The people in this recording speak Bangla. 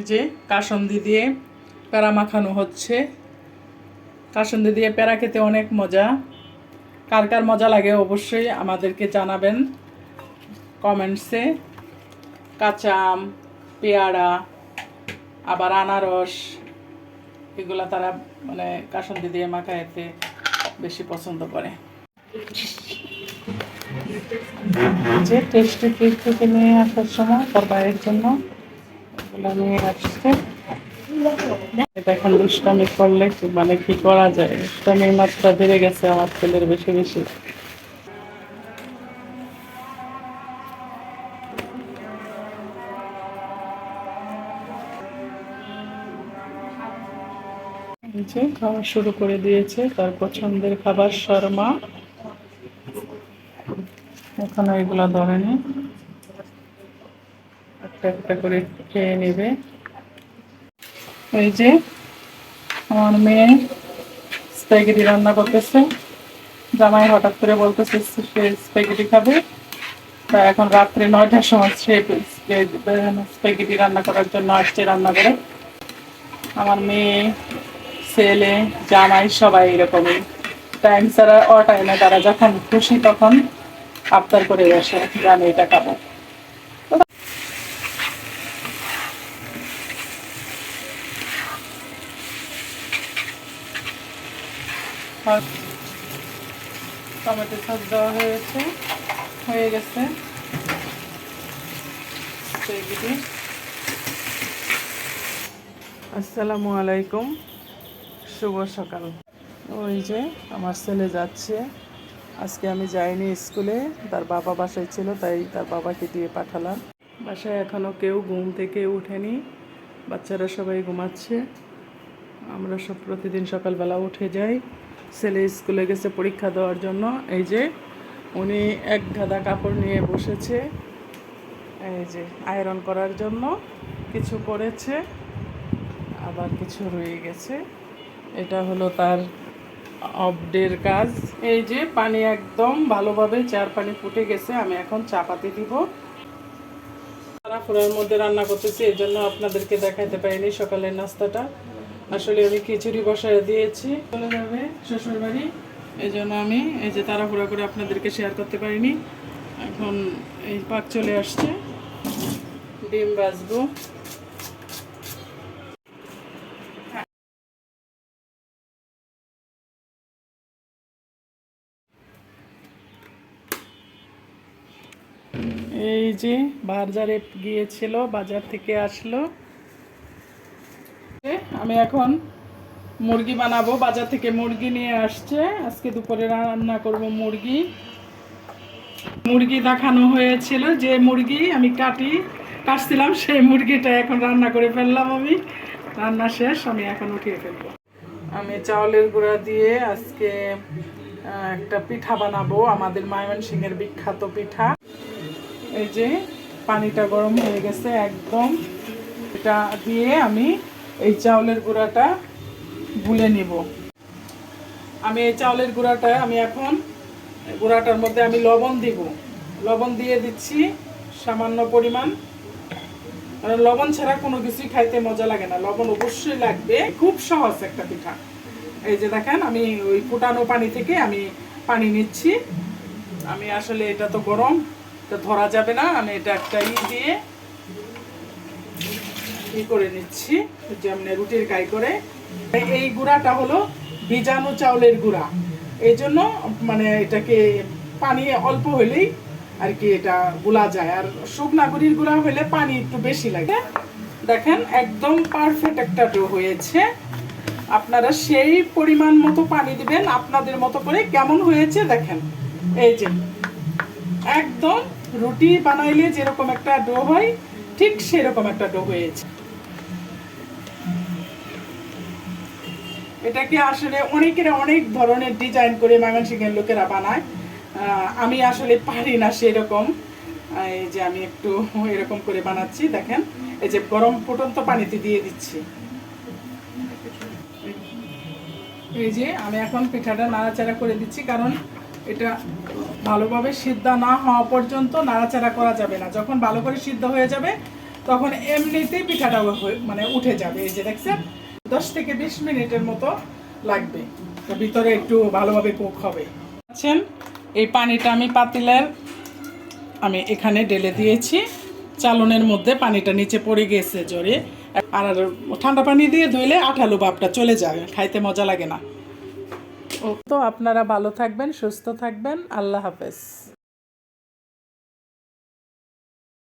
এই যে কাসন্দি দিয়ে প্যারা মাখানো হচ্ছে। কাসন্দি দিয়ে প্যারা খেতে অনেক মজা। কার কার মজা লাগে অবশ্যই আমাদেরকে জানাবেন কমেন্টসে। কাঁচা আম, পেয়ারা, আবার আনারস, এগুলা তারা মানে কাসন্দি দিয়ে মাখা মাখাইতে বেশি পছন্দ করে। যে টেস্টি কেক থেকে নিয়ে আসার সময়, তার বাইরের জন্য আসছে। এটা এখন দুষ্টামি করলে মানে কি করা যায়? দুষ্টামির মাত্রা বেড়ে গেছে আমার ছেলের বেশি বেশি। খাওয়া শুরু করে দিয়েছে তার পছন্দের খাবার শর্মা। এখনও এগুলো ধরেনি। একটা করে খেয়ে নেবে। এই যে আমার মেয়ে স্প্যাগেটি রান্না করতেছে। জামাই হঠাৎ করে বলতেছে, সে স্প্যাগেটি খাবে। তা এখন রাত্রে নয়টার সময় সে স্প্যাগেটি রান্না করার জন্য আসছে রান্না করে। আমার মেয়ে, ছেলে, জামাই সবাই এরকমই। টাইম ছাড়া অ টাইমে তারা যখন খুশি তখন আবদার করে বসে আমি এটা খাব। আর টমেটো সস দেওয়া হয়েছে, হয়ে গেছে। আসসালামু আলাইকুম, শুভ সকাল। ওই যে আমার ছেলে যাচ্ছে। আজকে আমি যাইনি স্কুলে, তার বাবা বাসায় ছিল, তাই তার বাবাকে দিয়ে পাঠালাম। বাসায় এখনও কেউ ঘুম থেকে উঠেনি, বাচ্চারা সবাই ঘুমাচ্ছে। আমরা সব প্রতিদিন সকালবেলা উঠে যাই। ছেলে স্কুলে গেছে পরীক্ষা দেওয়ার জন্য। এই যে উনি এক গাদা কাপড় নিয়ে বসেছে। এই যে আয়রন করার জন্য কিছু করেছে, আবার কিছু রয়ে গেছে। এটা হলো তার অবডের কাজ। এই যে পানি একদম ভালোভাবে চার পানি ফুটে গেছে, আমি এখন চাপাতি দিব। তাড়াহুড়োর মধ্যে রান্না করতেছি এই জন্য আপনাদেরকে দেখাতে পারিনি সকালের নাস্তাটা। আসলে আমি খিচুড়ি বসায় দিয়েছি। চলে যাবে শ্বশুর বাড়ি এই জন্য আমি এই যে তাড়াহুড়া করে আপনাদেরকে শেয়ার করতে পারিনি। এখন এই পাক চলে আসছে। ডিম বাজবো। এই যে বাজারে গিয়েছিল, বাজার থেকে আসলো। আমি এখন মুরগি বানাবো। বাজার থেকে মুরগি নিয়ে আসছে। আজকে দুপুরে রান্না করব মুরগি। মুরগি দেখানো হয়েছিল যে মুরগি আমি কাটি, কাটছিলাম, সেই মুরগিটা এখন রান্না করে ফেললাম আমি। রান্না শেষ, আমি এখন উঠিয়ে ফেলব। আমি চাউলের গুঁড়া দিয়ে আজকে একটা পিঠা বানাবো। আমাদের ময়মনসিংহের বিখ্যাত পিঠা। এই যে পানিটা গরম হয়ে গেছে একদম। এটা দিয়ে আমি এই চাউলের গুঁড়াটা গুলে নিব। আমি এই চাউলের গুঁড়াটা আমি এখন গুঁড়াটার মধ্যে আমি লবণ দিব। লবণ দিয়ে দিচ্ছি সামান্য পরিমাণ। কারণ লবণ ছাড়া কোনো কিছুই খাইতে মজা লাগে না। লবণ অবশ্যই লাগবে। খুব সহজ একটা পিঠা। এই যে দেখেন, আমি ওই ফুটানো পানি থেকে আমি পানি নিচ্ছি। আমি আসলে এটা তো গরম তো ধরা যাবে না। আমি এটা একটা ই দিয়ে ই করে নিচ্ছি, যেমন রুটির গাই করে। এই- গুঁড়াটা হলো বীজাণু চাউলের গুঁড়া। এই জন্য মানে এটাকে পানি অল্প হলেই আর কি এটা গুলা যায়। আর শুকনা গুড়ির গুঁড়া হলে পানি একটু বেশি লাগে। দেখেন, একদম পারফেক্ট একটা ডো হয়েছে। আপনারা সেই পরিমাণ মতো পানি দিবেন, আপনাদের মতো করে কেমন হয়েছে দেখেন। এই যে, একদম রুটি বানাইলে যেরকম একটা ডো হয়, ঠিক সেরকম একটা ডো হয়েছে। এটাকে আসলে অনেকের অনেক ধরনের ডিজাইন করে ময়মনসিংহের লোকেরা বানায়। আমি আসলে পারি না সেরকম। এই যে আমি একটু এরকম করে বানাচ্ছি, দেখেন। এই যে গরম ফুটন্ত পানিতে দিয়ে দিচ্ছি। এই যে আমি এখন পিঠাটা নাড়াচাড়া করে দিচ্ছি, কারণ এটা ভালোভাবে সিদ্ধ না হওয়া পর্যন্ত নাড়াচাড়া করা যাবে না। যখন ভালো করে সিদ্ধ হয়ে যাবে, তখন এমনিতেই পিঠাটা মানে উঠে যাবে। এই যে দেখছেন? দশ থেকে বিশ মিনিটের মতো লাগবে। তো ভিতরে একটু ভালোভাবে কুক হবে। দেখছেন এই পানিটা আমি পাতিলের আমি এখানে ঢেলে দিয়েছি। চালনের মধ্যে পানিটা নিচে পড়ে গেছে জোরে। আর ঠান্ডা পানি দিয়ে ধুইলে আঠালো ভাবটা চলে যাবে খাইতে মজা লাগে না। ও তো আপনারা ভালো থাকবেন, সুস্থ থাকবেন। আল্লাহ হাফেজ।